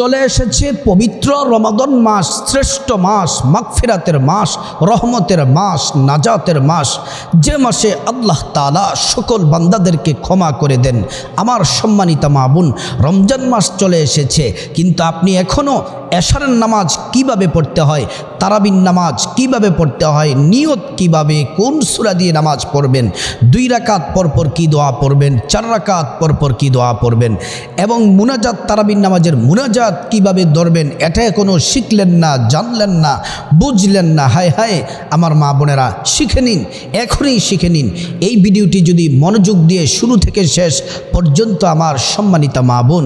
চলে এসেছে পবিত্র রমাদন মাস, শ্রেষ্ঠ মাস, মাগফিরাতের মাস, রহমতের মাস, নাজাতের মাস। যে মাসে আল্লাহ তালা সকল বান্দাদেরকে ক্ষমা করে দেন। আমার সম্মানিতা মাবুন রমজান মাস চলে এসেছে, কিন্তু আপনি এখনও এশারের নামাজ কীভাবে পড়তে হয়? তারাবিন নামাজ কীভাবে পড়তে হয়, নিয়ত কীভাবে, কোন সুরা দিয়ে নামাজ পড়বেন, দুই রাকাত পরপর কি দোয়া পড়বেন, চার রাকাত পরপর কি দোয়া পড়বেন এবং মুনাজাত, তারাবিন নামাজের মুনাজাত কীভাবে ধরবেন এটা এখনও শিখলেন না, জানলেন না, বুঝলেন না, হায় হায়, আমার মা বোনেরা শিখে নিন, এখনই শিখে নিন। এই ভিডিওটি যদি মনোযোগ দিয়ে শুরু থেকে শেষ পর্যন্ত আমার সম্মানিতা মা বোন,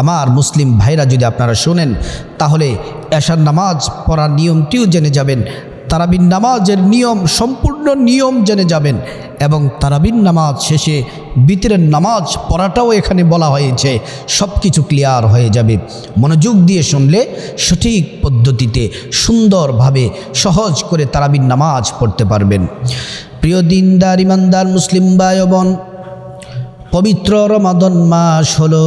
আমার মুসলিম ভাইরা যদি আপনারা শোনেন তাহলে এশার নামাজ পড়ার নিয়মটিও জেনে যাবেন তারাবিন নামাজের নিয়ম সম্পূর্ণ নিয়ম জেনে যাবেন এবং তারাবিন নামাজ শেষে বিতরের নামাজ পড়াটাও এখানে বলা হয়েছে সব কিছু ক্লিয়ার হয়ে যাবে। মনোযোগ দিয়ে শুনলে সঠিক পদ্ধতিতে সুন্দরভাবে সহজ করে তারাবিন নামাজ পড়তে পারবেন। প্রিয় দিনদার, ইমানদার, মুসলিম বায়বন পবিত্র রমাদন মাস হলো।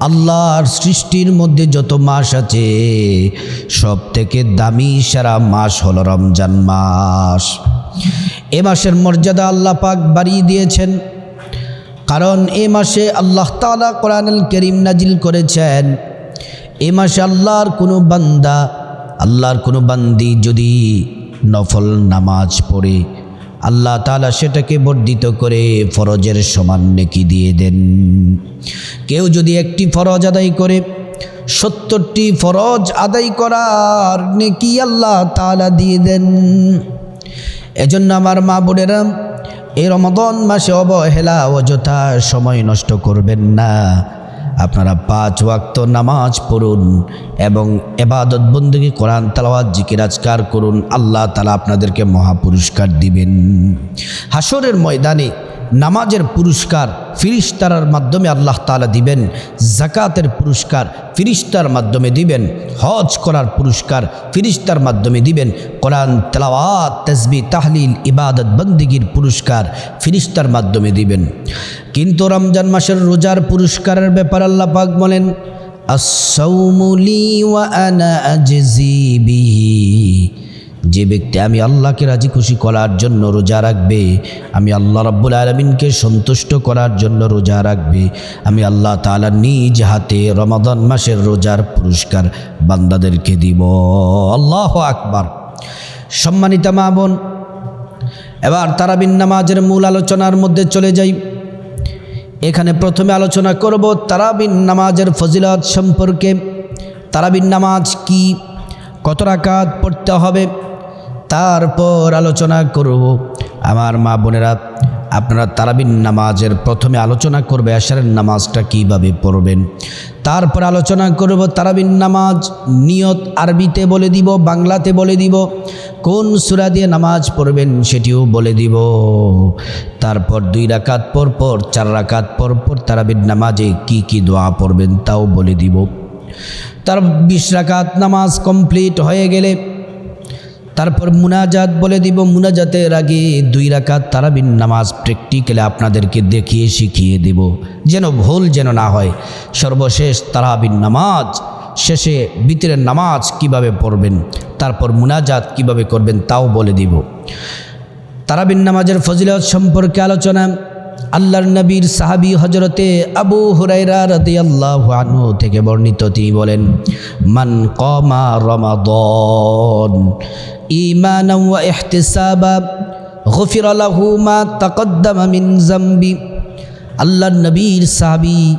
আল্লাহর সৃষ্টির মধ্যে যত মাস আছে সব থেকে দামি সারা মাস হলো রমজান মাস। এ মাসের মর্যাদা আল্লাহ পাক বাড়িয়ে দিয়েছেন। কারণ এ মাসে আল্লাহ তালা কোরআনুল করিম নাজিল করেছেন। এ মাসে আল্লাহর কোনো বান্দা, আল্লাহর কোনো বান্দি যদি নফল নামাজ পড়ে আল্লাহ তালা সেটাকে বর্ধিত করে ফরজের সমান নেকি দিয়ে দেন। কেউ যদি একটি ফরজ আদায় করে, সত্তরটি ফরজ আদায় করার নেকি আল্লাহ তালা দিয়ে দেন। এজন্য আমার মা বোনেরা, এই রমদন মাসে অবহেলা অযথা সময় নষ্ট করবেন না। আপনারা পাঁচ ওয়াক্ত নামাজ পড়ুন এবং এবাদত বন্দী কোরআন তালাওয়াত, জিকির, আজকার করুন। আল্লাহ তালা আপনাদেরকে মহাপুরস্কার দিবেন। হাসরের ময়দানে নামাজের পুরস্কার ফিরিস্তারার মাধ্যমে আল্লাহ তালা দিবেন জাকাতের পুরস্কার ফিরিস্তার মাধ্যমে দিবেন, হজ করার পুরস্কার ফিরিস্তার মাধ্যমে দিবেন, কোরআন, তেলাওয়াত তসবি তাহলিল, ইবাদত, বন্দিগির পুরস্কার ফিরিস্তার মাধ্যমে দিবেন। কিন্তু রমজান মাসের রোজার পুরস্কারের ব্যাপার আল্লাহ পাক বলেন আসৌমুলি ওয়া আনা আজজি বিহি। যে ব্যক্তি আমি আল্লাহকে রাজি খুশি করার জন্য রোজা রাখবে, আমি আল্লাহ রব্বুল আলমিনকে সন্তুষ্ট করার জন্য রোজা রাখবে, আমি আল্লাহ তালা নিজ হাতে রমাদান মাসের রোজার পুরস্কার বান্দাদেরকে দিব। আল্লাহ আকবার। সম্মানিতা মা বোন, এবার তারাবিন নামাজের মূল আলোচনার মধ্যে চলে যাই। এখানে প্রথমে আলোচনা করব তারাবিন নামাজের ফজিলত সম্পর্কে। তারাবিন নামাজ কি? কত রাকাত পড়তে হবে? তারপর আলোচনা করব। আমার মা বোনেরা, আপনারা তারাবিন নামাজের প্রথমে আলোচনা করবে আশারের নামাজটা কীভাবে পড়বেন? তারপর আলোচনা করব তারাবিন নামাজ নিয়ত আরবিতে বলে দিব, বাংলাতে বলে দিব, কোন সুরা দিয়ে নামাজ পড়বেন সেটিও বলে দিব। তারপর দুই রাকাত পর পর, চার রাকাত পর পর তারাবিন নামাজে কি কি দোয়া পড়বেন তাও বলে দিব। তার বিশ রাকাত নামাজ কমপ্লিট হয়ে গেলে তারপর মুনাজাত বলে দিব, মুনাজাতের আগে দুই রাকাত তারাবিন নামাজ প্র্যাকটিক্যালে আপনাদেরকে দেখিয়ে শিখিয়ে দেব, যেন ভুল যেন না হয়। সর্বশেষ তারাবিন নামাজ, শেষে বিতরের নামাজ কীভাবে পড়বেন, তারপর মুনাজাত কীভাবে করবেন তাও বলে দিব। তারাবিন নামাজের ফজিলত সম্পর্কে আলোচনা আল্লাহর নবীর সাহাবি হজরতে আবু হুরাইরা রাদিয়াল্লাহু আনহু থেকে বর্ণিত, তিনি বলেন, মান কমা রমাদন ঈমানান ওয়া ইহতিসাবা, গফির লাহু মা তাকদ্দামা মিন জামবি আল্লাহর নবীর সাহাবি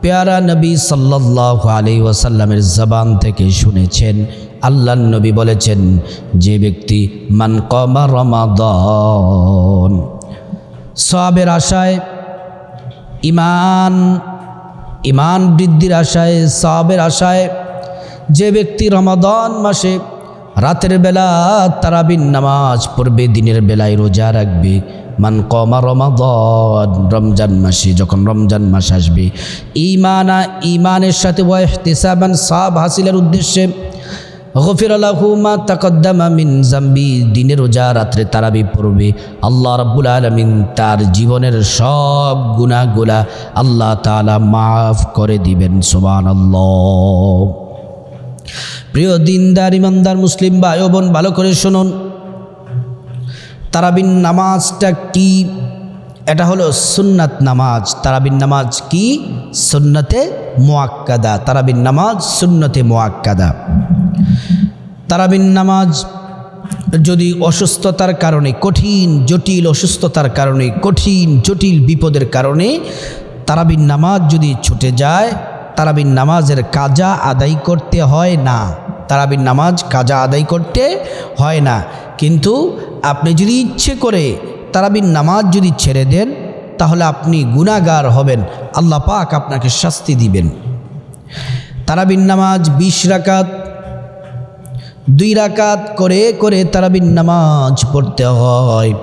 পেয়ারা নবী সাল্লাল্লাহু আলাইহি ওয়াসাল্লামের জবান থেকে শুনেছেন। আল্লাহর নবী বলেছেন, যে ব্যক্তি মান কমা রমাদন সবের আশায়, ইমান ইমান বৃদ্ধির আশায় সবের আশায় যে ব্যক্তি রমাদন মাসে রাতের বেলা তারাবিন নামাজ পড়বে, দিনের বেলায় রোজা রাখবে, মান কমা রমাদন রমজান মাসে যখন রমজান মাস আসবে ইমানা ইমানের সাথে ওয়াহতিসাবান সাব হাসিলের উদ্দেশ্যে গফির আলাহুমা তাকদ্দামা মিন জাম্বি। দিনে রোজা, রাত্রে তারাবি পড়বে। আল্লাহ রাব্বুল আলমিন তার জীবনের সব গুণাগুলা আল্লাহ তালা মাফ করে দিবেন সোবান আল্লাহ প্রিয় দিনদার, ইমানদার, মুসলিম ভাই বোন ভালো করে শুনুন। তারাবিন নামাজটা কি? এটা হলো সুন্নাত নামাজ। তারাবিন নামাজ কি? সুন্নতে মোয়াক্কাদা তারাবিন নামাজ সুন্নতে মোয়াক্কাদা তারাবিন নামাজ যদি অসুস্থতার কারণে, কঠিন, জটিল অসুস্থতার কারণে, কঠিন, জটিল বিপদের কারণে তারাবিন নামাজ যদি ছুটে যায়, তারাবিন নামাজের কাজা আদায় করতে হয় না। তারাবিন নামাজ কাজা আদায় করতে হয় না। কিন্তু আপনি যদি ইচ্ছে করে তারাবিন নামাজ যদি ছেড়ে দেন, তাহলে আপনি গুণাগার হবেন। আল্লাহ পাক আপনাকে শাস্তি দিবেন। তারাবিন নামাজ বিশ রাকাত দুই রাকাত করে করে তারাবিন নামাজ পড়তে হয়।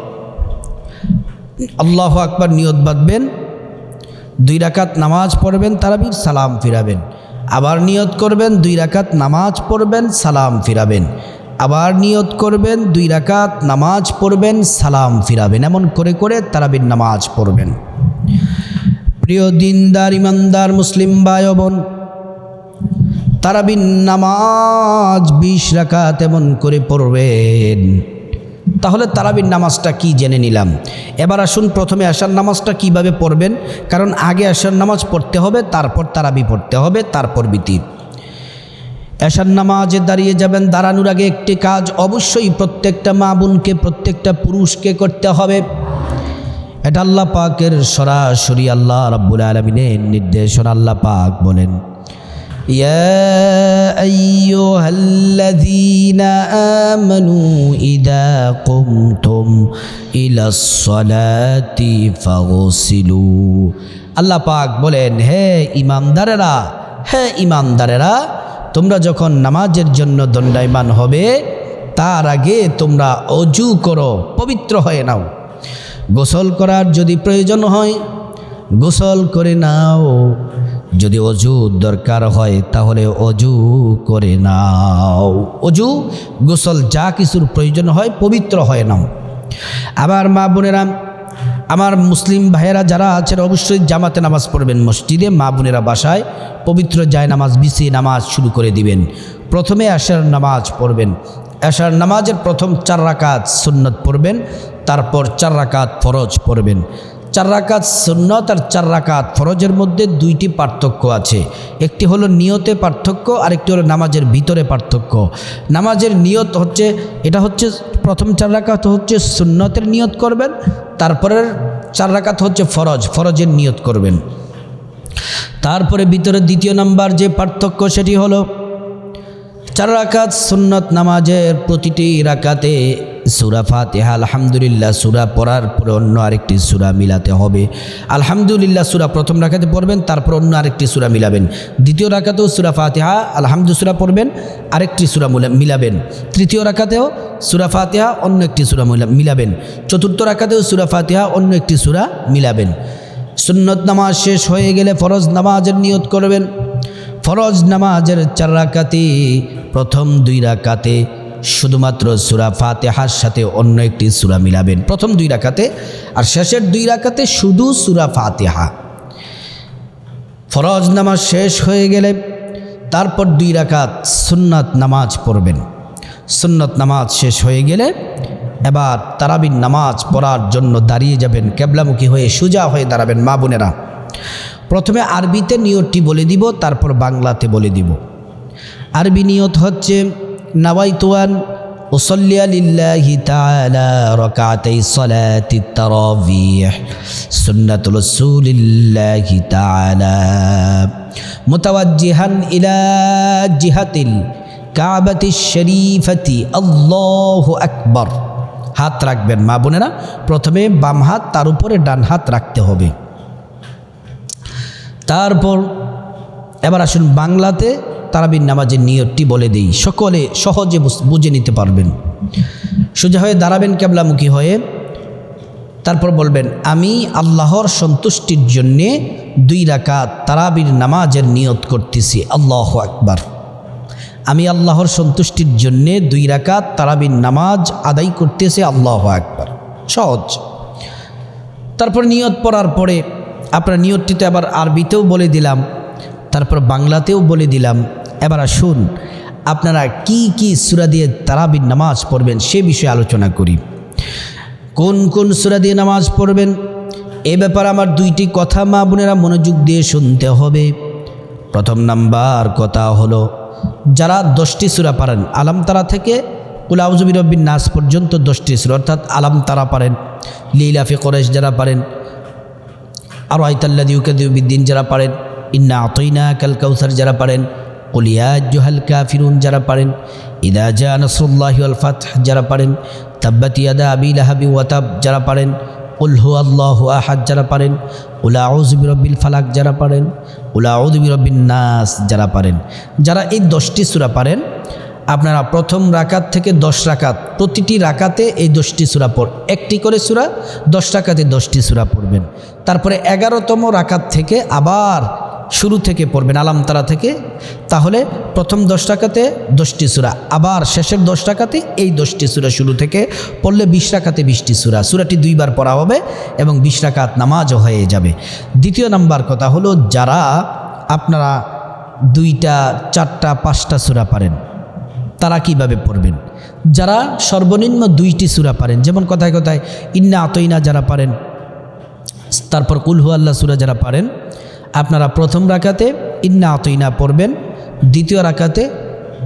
আল্লাহ আকবার নিয়ত বাঁধবেন, দুই রাকাত নামাজ পড়বেন, তারাবির সালাম ফিরাবেন। আবার নিয়ত করবেন, দুই রাকাত নামাজ পড়বেন, সালাম ফিরাবেন। আবার নিয়ত করবেন, দুই রাকাত নামাজ পড়বেন, সালাম ফিরাবেন। এমন করে করে তারাবির নামাজ পড়বেন। প্রিয় দিনদার, ইমানদার, মুসলিম ও বোন তারাবিন নামাজ বিশ রাকাত এমন করে পড়বেন। তাহলে তারাবির নামাজটা কি জেনে নিলাম। এবার আসুন প্রথমে আসার নামাজটা কীভাবে পড়বেন, কারণ আগে আসার নামাজ পড়তে হবে, তারপর তারাবি পড়তে হবে, তারপর বিতির এশার নামাজে দাঁড়িয়ে যাবেন, দাঁড়ানোর আগে একটি কাজ অবশ্যই প্রত্যেকটা মা বোনকে, প্রত্যেকটা পুরুষকে করতে হবে। এটা আল্লাহ পাকের সরাসরি আল্লাহ রাব্বুল আলমিনের নির্দেশনা, আল্লাহ পাক বলেন। يا أيها الذين آمنوا إذا قمتم إلى الصلاة فاغسلوا আল্লাহ পাক বলেন হে ইমানদারেরা হে ইমানদারেরা তোমরা যখন নামাজের জন্য দণ্ডায়মান হবে তার আগে তোমরা অজু করো পবিত্র হয়ে নাও গোসল করার যদি প্রয়োজন হয় গোসল করে নাও যদি অজু দরকার হয়, তাহলে অজু করে নাও। অজু, গোসল যা কিছুর প্রয়োজন হয়, পবিত্র হয় নাও। আবার মা বোনেরা, আমার মুসলিম ভাইয়েরা যারা আছেন, অবশ্যই জামাতে নামাজ পড়বেন, মসজিদে মা বোনেরা বাসায় পবিত্র যায় নামাজ বিছিয়ে নামাজ শুরু করে দিবেন। প্রথমে আশার নামাজ পড়বেন। আশার নামাজের প্রথম চার রাকাত সুন্নত পড়বেন, তারপর চার রাকাত ফরজ পড়বেন। চার রাকাত সুন্নত আর চার রাকাত ফরজের মধ্যে দুইটি পার্থক্য আছে। একটি হলো নিয়তে পার্থক্য আর একটি হলো নামাজের ভিতরে পার্থক্য। নামাজের নিয়ত হচ্ছে, এটা হচ্ছে প্রথম চার রাকাত হচ্ছে সুন্নতের নিয়ত করবেন, তারপরের চার রাকাত হচ্ছে ফরজ, ফরজের নিয়ত করবেন। তারপরে ভিতরে দ্বিতীয় নাম্বার যে পার্থক্য, সেটি হলো, চার রাকাত সুন্নত নামাজের প্রতিটি রাকাতে সুরা ফাতেহা, আলহামদুলিল্লাহ, সুরা পড়ার পরে অন্য আরেকটি সুরা মিলাতে হবে। আলহামদুলিল্লাহ, সুরা প্রথম রাখাতে পড়বেন, তারপর অন্য আরেকটি সুরা মিলাবেন। দ্বিতীয় রাখাতেও সুরা ফাতেহা, আলহামদু সুরা পড়বেন, আরেকটি সুরা মিলাবেন। তৃতীয় রাখাতেও সুরা ফাতেহা, অন্য একটি সুরা মিলাবেন। চতুর্থ রাখাতেও সুরা ফাতেহা, অন্য একটি সুরা মিলাবেন। সুন্নত নামাজ শেষ হয়ে গেলে ফরজ নামাজের নিয়ত করবেন। ফরজ নামাজের চার রাকাতে প্রথম দুই রাকাতে শুধুমাত্র সুরা ফাতেহার সাথে অন্য একটি সুরা মিলাবেন। প্রথম দুই রাকাতে আর শেষের দুই রাকাতে শুধু সুরা ফাতেহা। ফরজ নামাজ শেষ হয়ে গেলে তারপর দুই রাকাত সুন্নত নামাজ পড়বেন। সুন্নত নামাজ শেষ হয়ে গেলে এবার তারাবিন নামাজ পড়ার জন্য দাঁড়িয়ে যাবেন, কেবলামুখী হয়ে সোজা হয়ে দাঁড়াবেন মা বোনেরা। প্রথমে আরবিতে নিয়তটি বলে দিব, তারপর বাংলাতে বলে দিব। আরবি নিয়ত হচ্ছে নাওয়াইতুয়ান উসল্লি লিল্লাহি তাআলা রাকাতাই সালাতি তারাবিহ, সুন্নাতুল রাসূলিল্লাহি তাআলা ইলা জিহাতিল কাবাতি শরীফাতি, আল্লাহু আকবার। হাত রাখবেন মা বোনেরা, প্রথমে বাম হাত, তার উপরে ডান হাত রাখতে হবে। তারপর, এবার আসুন বাংলাতে তারাবিন নামাজের নিয়তটি বলে দিই। সকলে সহজে বুঝে নিতে পারবেন। সোজা হয়ে দাঁড়াবেন কেবলামুখী হয়ে। তারপর বলবেন, আমি আল্লাহর সন্তুষ্টির জন্যে দুই রাকাত তারাবির নামাজের নিয়ত করতেছি। আল্লাহ আকবার। আমি আল্লাহর সন্তুষ্টির জন্যে দুই রাকাত তারাবির নামাজ আদায় করতেছে। আল্লাহ একবার সহজ। তারপর নিয়ত পড়ার পরে, আপনার নিয়তটি তো এবার আরবিতেও বলে দিলাম। তারপর বাংলাতেও বলে দিলাম। এবার আসুন, আপনারা কি কি সুরা দিয়ে তারাবির নামাজ পড়বেন সে বিষয়ে আলোচনা করি। কোন কোন সুরা দিয়ে নামাজ পড়বেন? এ ব্যাপারে আমার দুইটি কথা মা বোনেরা মনোযোগ দিয়ে শুনতে হবে। প্রথম নাম্বার কথা হলো, যারা দশটি সুরা পারেন আলাম তারা থেকে কুলাউজুবিরব্বিন নাস পর্যন্ত দশটি সুরা, অর্থাৎ আলাম তারা পারেন লীলাফি করেশ যারা পারেন, আর আয়তাল্লাদিউকাদিউবিদ্দিন যারা পারেন, ইন্না আতইনা কাল কাউসার যারা পারেন কলিয়া জোহাল কাফিরুন যারা পারেন ইদা জা নসরুল্লাহি আল ফাত যারা পারেন তাব্বাত ইয়াদা আবি লাহাবি ওয়াতাব যারা পারেন উলহু আল্লাহ আহাদ যারা পারেন উলা আউজবিরব্বিল ফালাক যারা পারেন উলা আউজবিরব্বিন নাস যারা পারেন। যারা এই দশটি সুরা পারেন, আপনারা প্রথম রাকাত থেকে দশ রাকাত, প্রতিটি রাকাতে এই দশটি সুরা পড়, একটি করে সুরা, দশ রাকাতে দশটি সুরা পড়বেন। তারপরে এগারোতম রাকাত থেকে আবার শুরু থেকে পড়বেন আলাম তারা থেকে। তাহলে প্রথম দশ টাকাতে দশটি সুরা, আবার শেষের দশ টাকাতে এই দশটি সুরা শুরু থেকে পড়লে বিশ টাকাতে বিশটি সুরা। সুরাটি দুইবার পড়া হবে এবং বিশ টাকাত নামাজও হয়ে যাবে। দ্বিতীয় নাম্বার কথা হলো, যারা আপনারা দুইটা, চারটা, পাঁচটা সুরা পারেন, তারা কীভাবে পড়বেন? যারা সর্বনিম্ন দুইটি সুরা পারেন, যেমন কথায় কথায়, ইন্না আতইনা যারা পারেন, তারপর কুলহু আল্লাহ সুরা যারা পারেন আপনারা প্রথম রাখাতে ইন্না আতইনা পড়বেন, দ্বিতীয় রাখাতে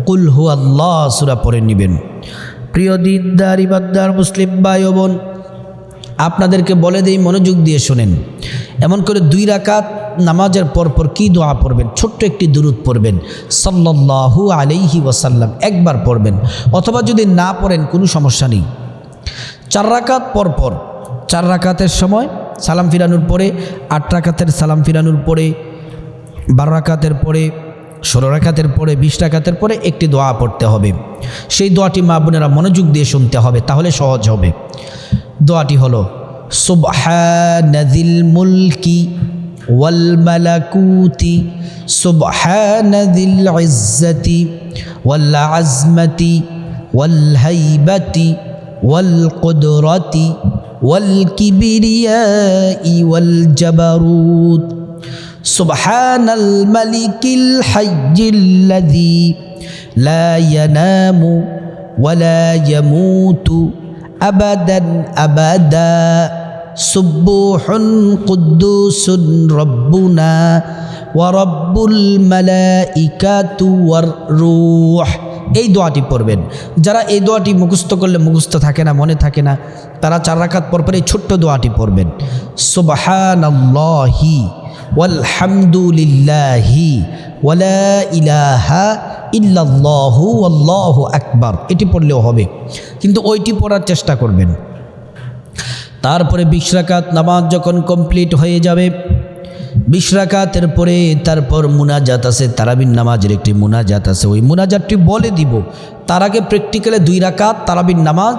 কুলহু আল্লাহ সুরা পড়ে নেবেন। প্রিয় দিদার ইবাদ্দার মুসলিম ভাই বোন, আপনাদেরকে বলে দেই, মনোযোগ দিয়ে শোনেন। এমন করে দুই রাকাত নামাজের পরপর কি দোয়া পড়বেন? ছোট্ট একটি দুরুদ পড়বেন। সাল্লাহু আলাইহি ওয়াসাল্লাম একবার পড়বেন। অথবা যদি না পড়েন, কোনো সমস্যা নেই। চার রাকাত পরপর, চার রাকাতের সময় সালাম ফিরানোর পরে, আট রাকাতের সালাম ফিরানোর পরে, বারো রাকাতের পরে, ষোলো রাকাতের পরে, বিশ রাকাতের পরে একটি দোয়া পড়তে হবে। সেই দোয়াটি মা বোনেরা মনোযোগ দিয়ে শুনতে হবে, তাহলে সহজ হবে। দোয়াটি হলো সুবহানাযিল মুলকি ওয়াল মালাকুতি সুবহানাযিল ইজ্জতি ওয়াল আজমতি ওয়াল হাইবাতি ওয়াল কুদরতি والكبرياء والجبروت. سبحان الملك الحي الذي لا ينام ولا يموت أبدا أبدا. سبوح قدوس ربنا ورب الملائكة والروح. এই দোয়াটি পড়বেন। যারা এই দোয়াটি মুখস্থ করলে মুখস্থ থাকে না, মনে থাকে না, তারা চার রাখাত পর পর এই ছোট্ট দোয়াটি পড়বেন। সুবহানাল্লাহি ওয়ালহামদুলিল্লাহি ওয়ালা আকবার। এটি পড়লেও হবে। কিন্তু ওইটি পড়ার চেষ্টা করবেন। তারপরে বিশ রাকাত নামাজ যখন কমপ্লিট হয়ে যাবে বিশ রাকাতের পরে তারপর মুনাজাত আছে তারাবিন নামাজের একটি মুনাজাত আছে। ওই মুনাজাতটি বলে দিব, তার আগে প্র্যাকটিক্যালে দুই রাকাত তারাবিন নামাজ,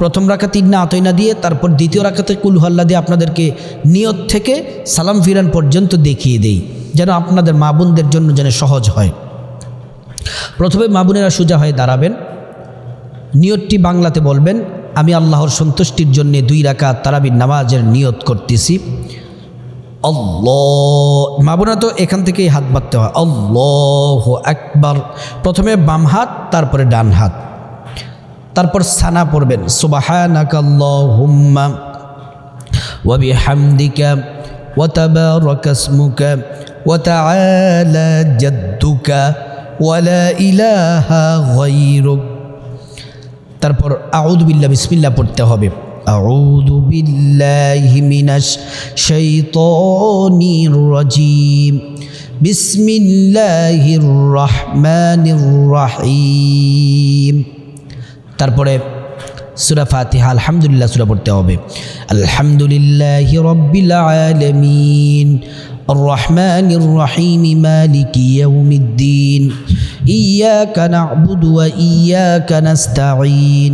প্রথম রাখা তিন না আতইনা দিয়ে, তারপর দ্বিতীয় রাখাতে কুলহল্লা দিয়ে আপনাদেরকে নিয়ত থেকে সালাম ফিরান পর্যন্ত দেখিয়ে দেই, যেন আপনাদের মা বোনদের জন্য যেন সহজ হয়। প্রথমে মা বোনেরা সোজা হয়ে দাঁড়াবেন। নিয়তটি বাংলাতে বলবেন, আমি আল্লাহর সন্তুষ্টির জন্যে দুই রাখা তারাবির নামাজের নিয়ত করতেছি। আল্লাহ মা বোনা তো এখান থেকেই হাত বাঁধতে হয়। আল্লাহ একবার প্রথমে বাম হাত, তারপরে ডান হাত। তারপর সানা পড়বেন। সুবাহানাকাল্লাহুম্মা ওয়া বিহামদিকা ওয়া তাবারাকা ইসমুকা ওয়া তাআলা জাদ্দুকা ওয়া ইলাহা গায়রুক। তারপর আউযু বিল্লাহ, বিসমিল্লাহ পড়তে হবে। أعوذ بالله من الشيطان الرجيم بسم الله الرحمن الرحيم তারপরে সুরা ফাতিহা আলহামদুলিল্লাহ সুরা পড়তে হবে আলহামদুলিল্লাহ রব্বিল আলামিন الرحمن الرحيم مالك يوم الدين إياك نعبد وإياك نستعين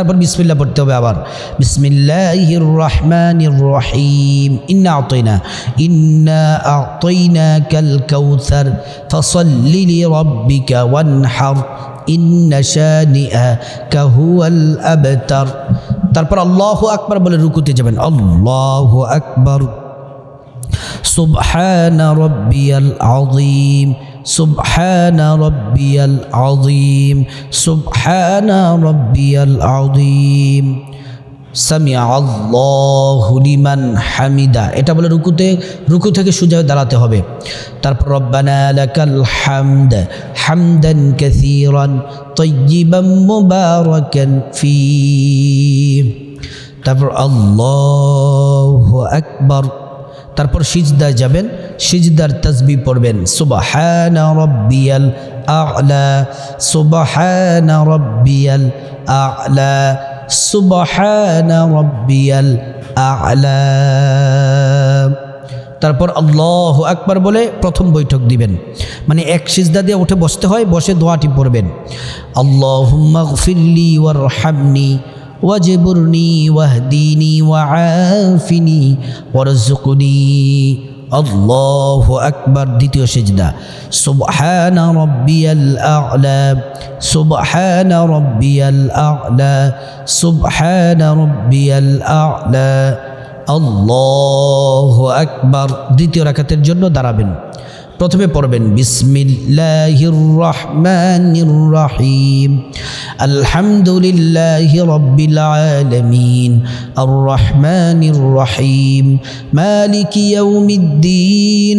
তারপর বিসমিল্লাহ পড়তে হবে আবার বিসমিল্লাহির রহমানির রহিম ইন্না আতাইনা ইন্না আতাইনাকাল কাউসার ফসল্লি লিরাব্বিকা ওয়ানহার ইন্না শানিআকা হুয়াল আবতার তারপর আল্লাহু আকবার বলে রুকুতে যাবেন আল্লাহু আকবার সুবহান রাব্বিয়াল আযীম سبحان ربي العظيم سبحان ربي العظيم সামিয়া আল্লাহ লিমান হামিদা এটা বলে রুকুতে রুকু থেকে সোজা হয়ে দাঁড়াতে হবে তারপর রব্বানা লাকাল হামদ হামদান কাসীরান তাইয়িবান মুবারাকান ফি তারপর আল্লাহু আকবার তারপর সিজদায় যাবেন, সিজদার তসবি পড়বেন, সুবহানা রব্বিয়াল আ'লা, সুবহানা রব্বিয়াল আ'লা, সুবহানা রব্বিয়াল আ'লা। তারপর আল্লাহ আকবার বলে প্রথম বৈঠক দিবেন। মানে এক সিজদা দিয়ে উঠে বসতে হয়, বসে দোয়াটি পড়বেন। আল্লাহুম্মা ওয়ার ওয়ারহামনি واجبرني واهديني وعافني وارزقني الله أكبر দ্বিতীয় সেজদা سبحان ربي الأعلى سبحان ربي الأعلى سبحان ربي الأعلى الله أكبر দ্বিতীয় রাকাতের জন্য দাঁড়াবেন প্রথমে পড়বেন বিসমিল্লাহির রহমানির রহিম আলহামদুলিল্লাহি রাব্বিল আলামিন আর রহমানির রহিম মালিকি ইয়াউমিদ্দিন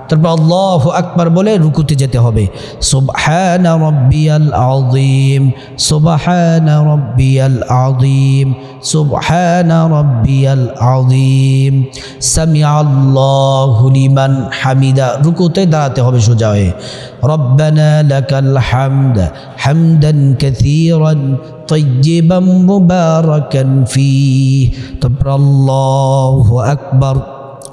তারপর আল্লাহ আকবার বলে রুকুতে যেতে হবে সুবহান রব্বিয়াল আযীম সুবহান রব্বিয়াল আযীম সুবহান রব্বিয়াল আযীম সামিআ আল্লাহু লিমান হামিদা রুকুতে দাঁড়াতে হবে সোজা হয়ে রব্বানা লাকাল হামদ হামদান কাসীরান طيبا مباركا فيه তারপর আল্লাহু আকবার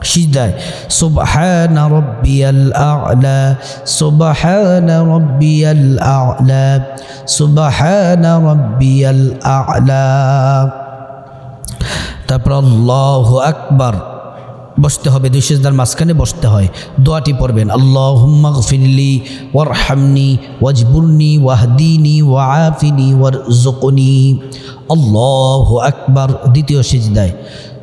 সিজদায় সুবহান রব্বিয়াল আ'লা, সুবহান রব্বিয়াল আ'লা, সুবহান রব্বিয়াল আ'লা। তারপর আল্লাহু আকবার। বসতে হবে, দুই সেজদার মাঝখানে বসতে হয়। দোয়াটি পড়বেন, আল্লাহুম্মা গফিরলি ওয়ারহামনি, ওয়াজবুরনি, ওয়াহদিনি, ওয়াআফিনি ওয়ারজুকনি আল্লাহু আকবার, দ্বিতীয় সিজদায়।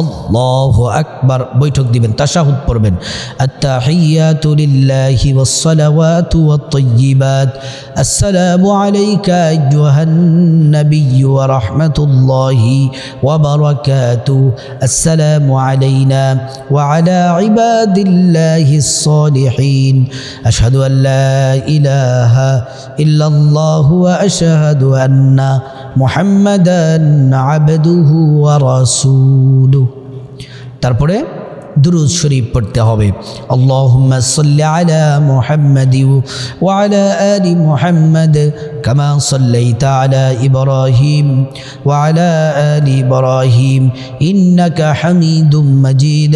الله أكبر বৈঠক দিবেন তাশাহুদ পড়বেন التحيات لله والصلوات والطيبات السلام عليك أيها النبي ورحمة الله وبركاته السلام علينا وعلى عباد الله الصالحين أشهد أن لا إله إلا الله وأشهد أن মোহাম্মদান আবেদুহু রাসুলু তারপরে দুরুদ শরীফ পড়তে হবে। আল্লাহ সাল্লি আলা মুহাম্মাদ ওয়া আলা আলি মুহাম্মাদ কামা সাল্লাইতা আলা ইব্রাহিম ওয়া আলা আলি ইব্রাহিম। ইন্নাকা হামিদুম মাজিদ।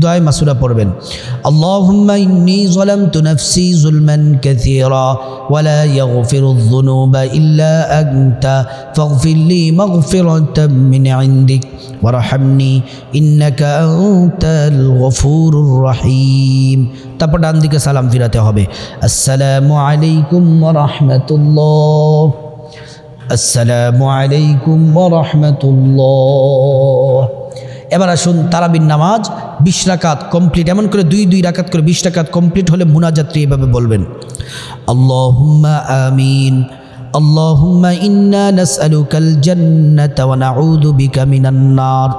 দোয়াই মাসুরা পড়বেন। আল্লাহুম্মা ইন্নী যালামতু নাফসি যুলমান কাসীরা ওয়ালা ইয়াগফিরু যুনুবা ইল্লা আনতা ফাগফির লি মাগফিরাতাম মিন ইনদিক ওয়ারহামনি ইন্নাকা আনতাল গফুরুর রহিম। তারপর ডান দিকে সালাম ফিরাতে হবে। আসসালামু আলাইকুম ওয়া রাহমাতুল্লাহ। আসসালামু আলাইকুম ওয়া রাহমাতুল্লাহ। এবার আসুন তারাবিন নামাজ বিশ রাকাত কমপ্লিট এমন করে দুই দুই রাকাত করে বিশ রাকাত কমপ্লিট হলে মুনাজাত্রী এভাবে বলবেন আল্লাহুম্মা আমিন اللهم إنا نسألك الجنة ونعوذ بك من النار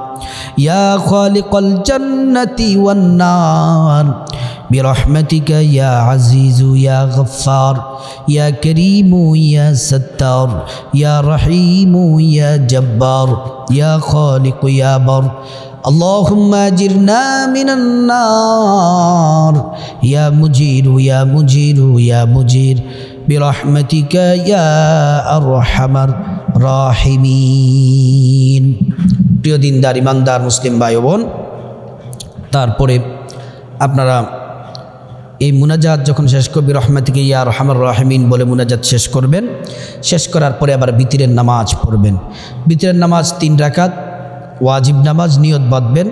يا خالق الجنة والنار برحمتك يا عزيز يا غفار يا كريم يا ستار يا رحيم يا جبار يا خالق يا بر اللهم اجرنا من النار يا مجير يا مجير يا مجير برحمتك يا أرحم الراحمين প্রিয় দিনদার ইমানদার মুসলিম ভাই ও বোন তারপরে আপনারা এই মুনাজাত যখন শেষ করবি, রহমাতিকে ইয়া রহমার রহমিন বলে মুনাজাত শেষ করবেন। শেষ করার পরে আবার বিতিরের নামাজ পড়বেন। বিতিরের নামাজ তিন রাকাত, ওয়াজিব নামাজ নিয়ত বাঁধবেন।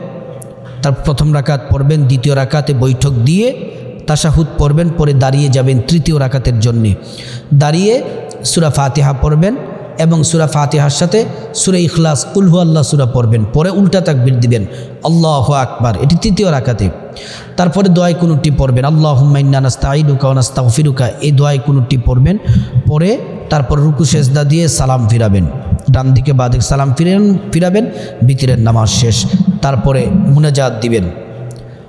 তার প্রথম রাকাত পড়বেন, দ্বিতীয় রাকাতে বৈঠক দিয়ে তাশাহুদ পড়বেন, পরে দাঁড়িয়ে যাবেন তৃতীয় রাকাতের জন্যে। দাঁড়িয়ে সুরা ফাতিহা পড়বেন এবং সুরা ফাতিহার সাথে সুরা ইখলাস কুলহু আল্লাহ সুরা পড়বেন। পরে উল্টা তাকবির দিবেন। আল্লাহ আকবার, এটি তৃতীয় রাকাতে। তারপরে দোয়াই কোনোটি পড়বেন। আল্লাহ হুম্মাইনাস্তাইডুকা ওনাস্তাগফিরুকা এই দোয়াই কোনোটি পড়বেন। পরে তারপর রুকু, সেজদা দিয়ে সালাম ফিরাবেন। ডান দিকে বাদিক সালাম ফিরেন ফিরাবেন, বিতিরের নামাজ শেষ। তারপরে মুনাজাত দিবেন।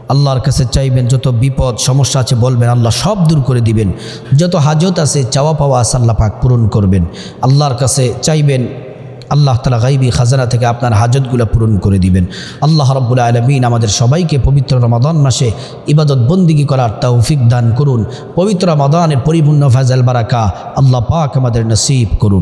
আল্লাহর কাছে চাইবেন, যত বিপদ, সমস্যা আছে বলবেন, আল্লাহ সব দূর করে দিবেন। যত হাজত আছে, চাওয়া পাওয়া আছে পাক পূরণ করবেন। আল্লাহর কাছে চাইবেন আল্লাহ তালা গাইবি খাজানা থেকে আপনার হাজতগুলো পূরণ করে দিবেন। আল্লাহ রব্বুল আলমিন আমাদের সবাইকে পবিত্র রমাদান মাসে ইবাদত বন্দিগি করার তৌফিক দান করুন। পবিত্র রমাদানের পরিপূর্ণ ফাজাল বারাকা আল্লাহ পাক আমাদের নসিব করুন।